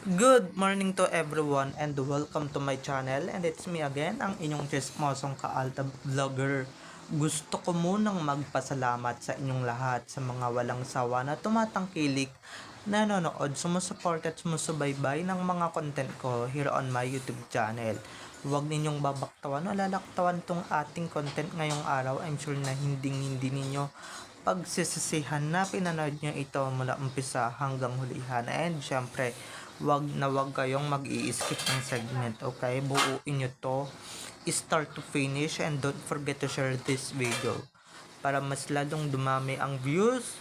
Good morning to everyone and welcome to my channel and it's me again, ang inyong chismosong kaalta vlogger. Gusto ko munang magpasalamat sa inyong lahat sa mga walang sawa na tumatangkilik, nanonood, sumusuport at sumusubaybay ng mga content ko here on my YouTube channel. Huwag ninyong babaktawan o lalaktawan tong ating content ngayong araw. I'm sure na hindi hindi ninyo pagsisisihan na pinanood nyo ito mula umpisa hanggang hulihan. And syempre, wag na wag kayong mag skip ng segment, okay? Buuin nyo to start to finish and don't forget to share this video para mas lalong dumami ang views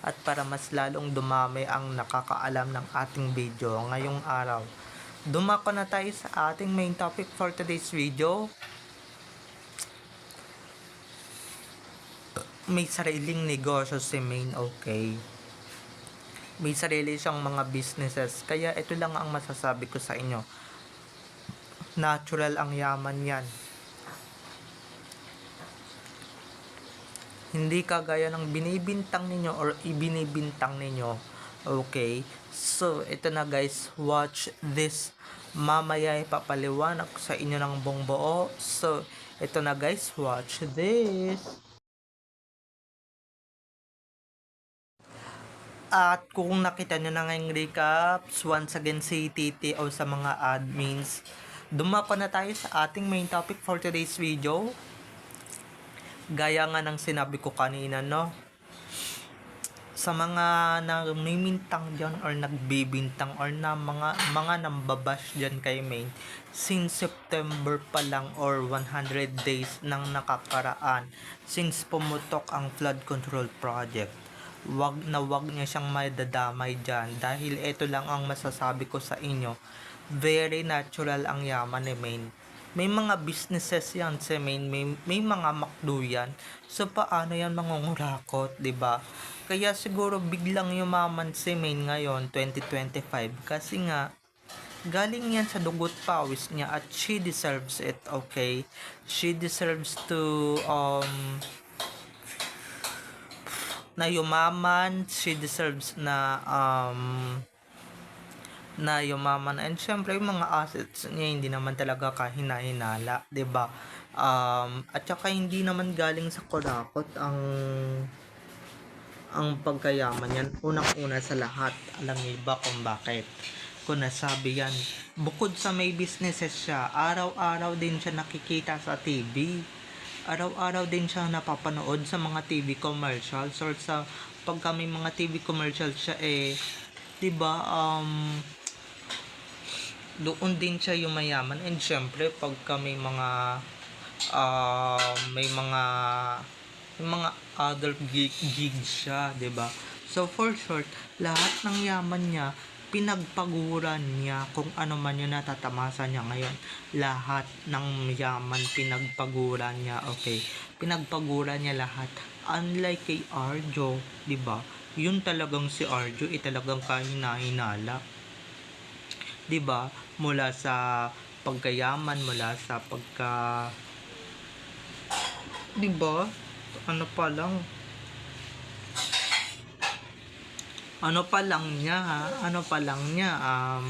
at para mas lalong dumami ang nakakaalam ng ating video ngayong araw. Dumako na tayo sa ating main topic for today's video. May sariling negosyo si Main, okay? May sarili siyang mga businesses. Kaya ito lang ang masasabi ko sa inyo. Natural ang yaman yan. Hindi kagaya ng binibintang ninyo or ibinibintang ninyo. Okay? So, ito na guys. Watch this. Mamaya ipapaliwanag sa inyo ng buong buo. So, ito na guys. Watch this. At kung nakita nyo na ngayong recaps, once again si Titi o sa mga admins, dumako na tayo sa ating main topic for today's video. Gaya nga ng sinabi ko kanina, no? Sa mga namimintang dyan or nagbibintang or na mga, mga nambabash dyan kay Main, since September pa lang or 100 days nang nakakaraan, since pumutok ang flood control project, wag na wag niya siyang madadamay dyan. Dahil ito lang ang masasabi ko sa inyo. Very natural ang yaman ni Main may mga businesses yan si Main may, may mga makdo yan. So paano yan mangungurakot ba? Diba? kaya siguro biglang yumaman si Main ngayon 2025 kasi nga galing yan sa dugot pawis niya at she deserves it okay? She deserves to um na yumaman, she deserves na um, na yumaman and syempre yung mga assets niya hindi naman talaga kahina-hinala, ba? Um, at saka hindi naman galing sa kurakot ang ang pagkayaman yan. Unang-una sa lahat, alam niyo ba kung bakit? Kung nasabi yan, bukod sa may businesses siya, araw-araw din siya nakikita sa TV araw-araw din siya napapanood sa mga TV commercials or sa pag kami mga TV commercials siya eh 'di ba um doon din siya yumayaman. And syempre pag kami mga uh, may mga may mga other gig, gigs siya 'di ba? So for short lahat ng yaman niya pinagpaguran niya kung ano man yung natatamasa niya ngayon. Lahat ng yaman pinagpaguran niya, okay? Pinagpaguran niya lahat. Unlike kay Arjo, di ba? Yun talagang si Arjo, eh talagang kahina-hinala. Di ba? Mula sa pagkayaman, mula sa pagka... Di ba? Ano pa lang, ano pa lang niya ha, ano pa lang niya, um,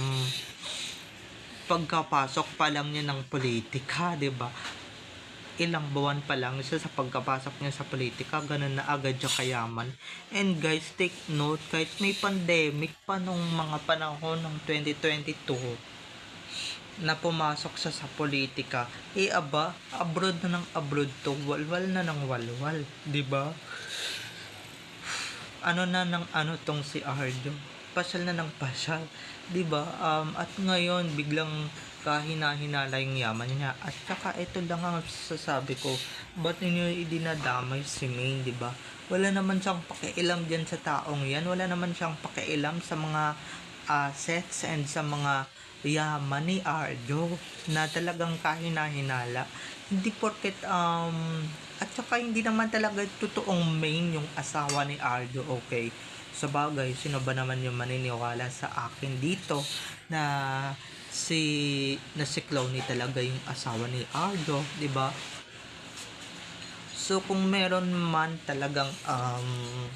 pagkapasok pa lang niya ng politika, ba? Ilang buwan pa lang siya sa pagkapasok niya sa politika, ganun na agad siya kayaman. And guys, take note, kahit may pandemic pa nung mga panahon ng 2022, na pumasok siya sa politika, eh aba, abroad na ng abroad to, walwal na ng walwal, 'di ba? Ano na ng ano tong si Arjo. Pasyal na ng pasyal. 'Di ba? Um, at ngayon biglang kahina-hinala yung yaman niya. At saka ito lang ang sasabi ko, ba't ninyo idinadamay si Maine, di ba? Wala naman siyang pakialam diyan sa taong yan. Wala naman siyang pakialam sa mga assets and sa mga yaman ni Arjo na talagang kahina-hinala. Hindi porket um, at saka hindi naman talaga totoong main yung asawa ni Arjo, okay? Sa bagay, sino ba naman yung maniniwala sa akin dito na si na si Clowny talaga yung asawa ni Arjo, 'di ba? So kung meron man talagang um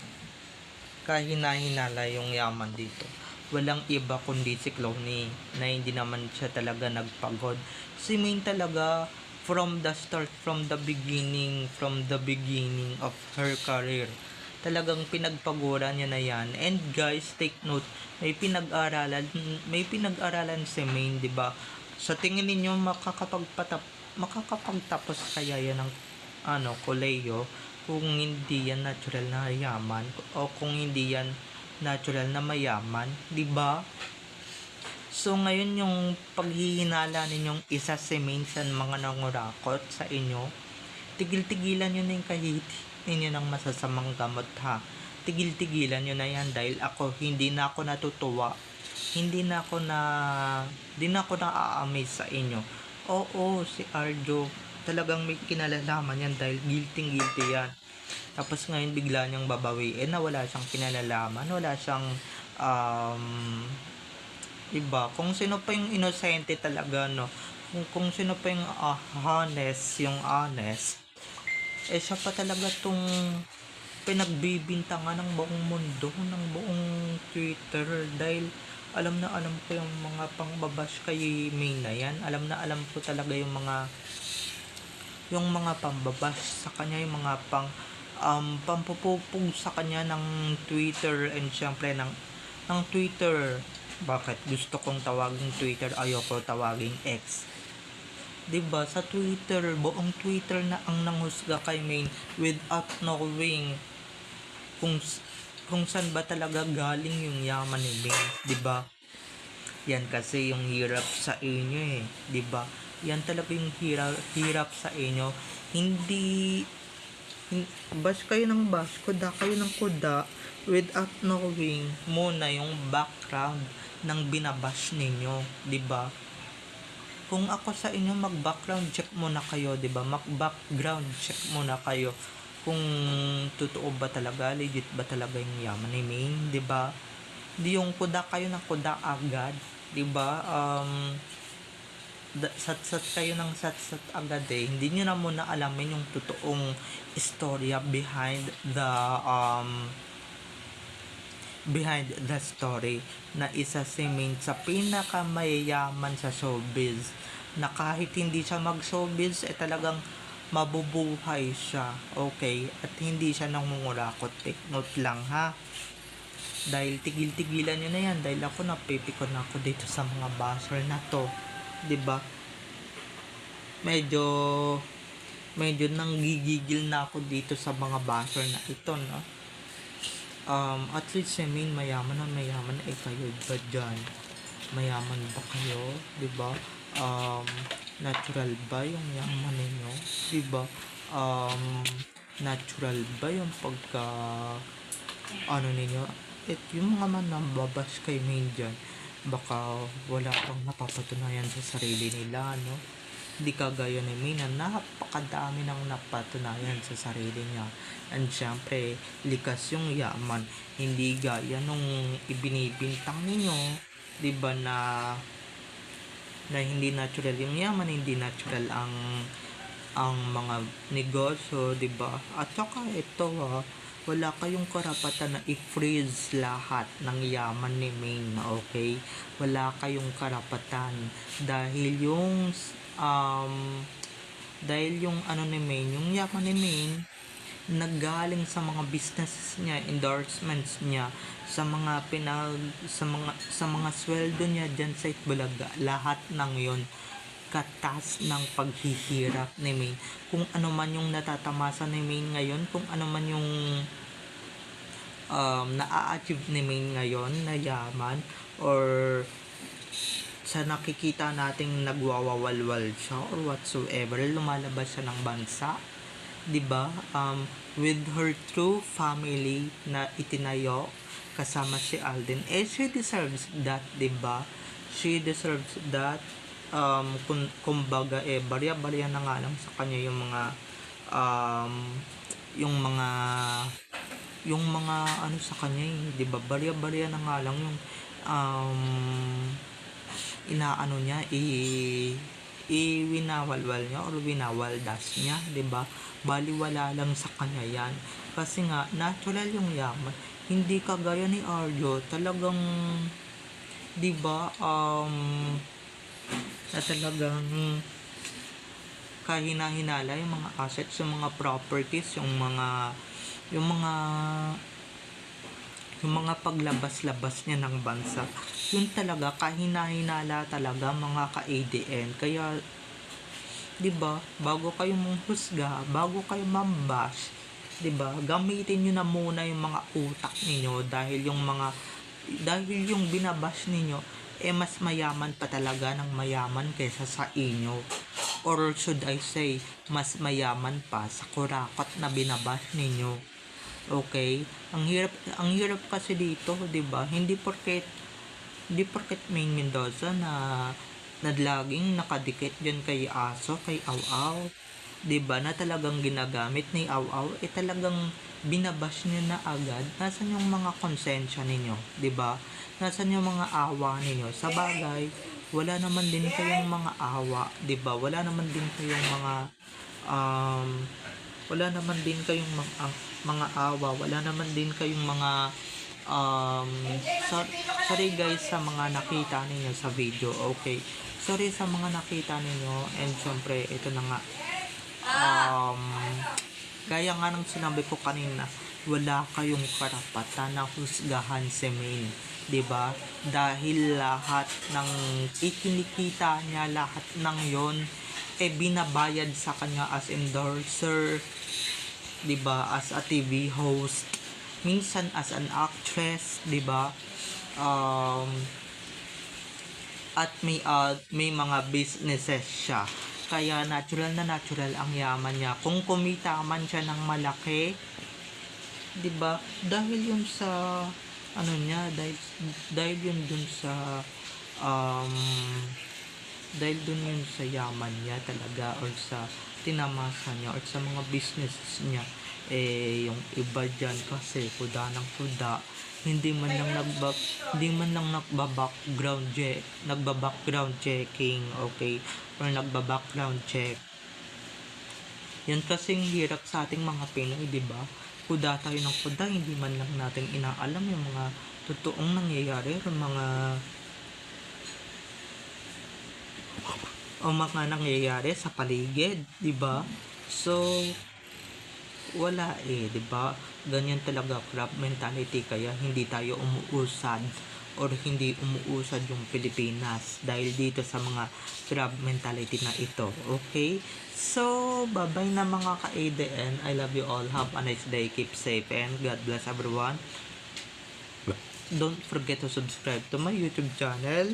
kahina-hinala yung yaman dito. Walang iba kundi si Clooney na hindi naman siya talaga nagpagod. Si Main talaga from the start, from the beginning, from the beginning of her career. Talagang pinagpaguran niya na yan. And guys, take note, may pinag-aralan, may pinag-aralan si Main, 'di ba? Sa tingin ninyo makakapagpatap makakapagtapos kaya yan ng ano, koleyo kung hindi yan natural na yaman o kung hindi yan natural na mayaman, 'di ba? So ngayon yung paghihinala ninyong isa si Main sa mga nangurakot sa inyo, tigil-tigilan nyo na yung kahiti ninyo ng masasamang gamot ha. Tigil-tigilan nyo na yan dahil ako hindi na ako natutuwa. Hindi na ako na hindi na ako na-amaze sa inyo. Oo, si Arjo talagang may kinalalaman yan dahil guilty guilty yan. Tapos ngayon bigla niyang babawiin na wala siyang kinalalaman, wala siyang um, iba. Kung sino pa yung inosente talaga, no? Kung, kung sino pa yung ah, honest, yung honest, eh siya pa talaga tong pinagbibintangan ng buong mundo, ng buong Twitter dahil alam na alam ko yung mga pangbabash kay May na yan. Alam na alam ko talaga yung mga yung mga pambabash sa kanya, yung mga pang um, pampupupog sa kanya ng Twitter and syempre ng ng Twitter. Bakit gusto kong tawagin Twitter, ayoko tawagin X. 'Di ba Sa Twitter, buong Twitter na ang nanghusga kay Main without knowing kung kung saan ba talaga galing yung yaman ni Main, 'di ba? Yan kasi yung hirap sa inyo eh, 'di ba? Yan talaga yung hirap, hirap sa inyo. Hindi hin- bash kayo ng bash, kuda kayo ng kuda without knowing muna yung background ng binabash ninyo, 'di ba? Kung ako sa inyo mag-background check muna kayo, 'di ba? Mag-background check muna kayo kung totoo ba talaga, legit ba talaga yung yaman ni Main, 'di ba? Di yung kuda kayo ng kuda agad, 'di ba? Um sat-sat kayo ng sat-sat agad eh. Hindi nyo na muna alamin yung totoong istorya behind the um behind the story na isa si Main sa pinakamayayaman sa showbiz. Na kahit hindi siya mag showbiz eh talagang mabubuhay siya. Okay? At hindi siya nangungurakot. Take note lang ha? Dahil tigil-tigilan nyo na yan. Dahil ako napipikon na ako dito sa mga basher na to 'di ba medyo medyo nanggigigil na ako dito sa mga basher na ito no um, at least I mean, mayaman na mayaman eh kayo ba dyan? Mayaman ba kayo? ba Um, natural ba yung yaman ninyo? ba Um, natural ba yung pagka ano ninyo? At yung mga man nambabash kay main dyan, baka wala pang napapatunayan sa sarili nila, no? Hindi kagaya ni May na napakadami ng napatunayan sa sarili niya. And syempre, likas yung yaman. Hindi gaya nung ibinibintang ninyo, di ba na na hindi natural yung yaman, hindi natural ang ang mga negosyo, 'di ba? At saka ito ha, wala kayong karapatan na i-freeze lahat ng yaman ni Main, okay? Wala kayong karapatan. Dahil yung um dahil yung ano ni Main, yung yaman ni Main naggaling sa mga business niya, endorsements niya, sa mga pinag sa mga sa mga sweldo niya diyan sa Itbulaga, lahat ng 'yon katas ng paghihirap ni Main. Kung ano man yung natatamasa ni Main ngayon, kung ano man yung um, na-achieve ni Main ngayon na yaman or sa nakikita nating nagwawawalwal siya or whatsoever, lumalabas siya ng bansa, 'di ba? Um, with her true family na itinayo kasama si Alden, eh she deserves that, 'di ba? She deserves that um kung kumbaga eh barya-barya na nga lang sa kanya yung mga um yung mga yung mga ano sa kanya eh, 'di ba? Barya-barya na nga lang yung um inaano niya i iwinawalwal niya or winawaldas niya, 'di ba? Baliwala lang sa kanya 'yan. Kasi nga natural yung yaman. Hindi kagaya ni Arjo, talagang 'di ba um na talagang kahina-hinala yung mga assets, yung mga properties, yung mga yung mga yung mga paglabas-labas niya ng bansa. Yun talaga kahina-hinala talaga mga ka-ADN. Kaya 'di ba, bago kayo manghusga, bago kayo mambash, 'di ba? Gamitin niyo na muna yung mga utak ninyo dahil yung mga dahil yung binabash ninyo eh mas mayaman pa talaga ng mayaman kaysa sa inyo. Or should I say, mas mayaman pa sa kurakot na binabash ninyo. Okay? Ang hirap ang hirap kasi dito, 'di ba? Hindi porket hindi porket Main Mendoza na na laging nakadikit dyan kay Aso, kay Aw-Aw. 'Di ba na talagang ginagamit ni Aw-Aw, eh talagang binabash niyo na agad. Nasaan yung mga konsensya ninyo, 'di ba? Nasaan yung mga awa ninyo? Sa bagay, wala naman din kayong mga awa, 'di ba? Wala naman din kayong mga um wala naman din kayong mga, mga awa, wala naman din kayong mga um so- sorry guys sa mga nakita ninyo sa video, okay? Sorry sa mga nakita ninyo and syempre ito na nga um gaya nga ng sinabi ko kanina, wala kayong karapatan na husgahan si Maine. ba? Dahil lahat ng ikinikita niya, lahat ng 'yon eh binabayad sa kanya as endorser, 'di ba? As a TV host, minsan as an actress, 'di ba? Um, at may uh, may mga businesses siya. Kaya natural na natural ang yaman niya. Kung kumita man siya ng malaki, 'di ba? Dahil yun sa ano niya, dahil dahil yun dun sa um dahil dun yun sa yaman niya talaga or sa tinamasa niya or sa mga businesses niya eh yung iba dyan kasi kuda ng kuda hindi man lang nagba hindi man lang nagba-background check nagba-background checking okay or nagba-background check yan kasing hirap sa ating mga Pinoy di ba kuda tayo ng kuda hindi man lang natin inaalam yung mga totoong nangyayari or mga o mga nangyayari sa paligid, 'di ba? So wala eh, 'di ba? Ganyan talaga crab mentality kaya hindi tayo umuusad or hindi umuusad yung Pilipinas dahil dito sa mga crab mentality na ito. Okay? So, bye-bye na mga ka-ADN. I love you all. Have a nice day. Keep safe and God bless everyone. Don't forget to subscribe to my YouTube channel.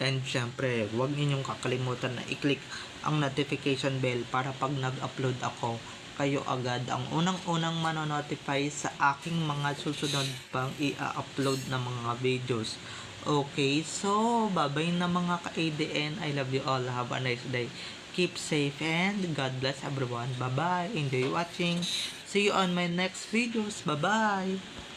And syempre, huwag ninyong kakalimutan na i-click ang notification bell para pag nag-upload ako, kayo agad ang unang-unang manonotify sa aking mga susunod pang i-upload na mga videos. Okay, so babay na mga ka-ADN. I love you all. Have a nice day. Keep safe and God bless everyone. Bye-bye. Enjoy watching. See you on my next videos. Bye-bye.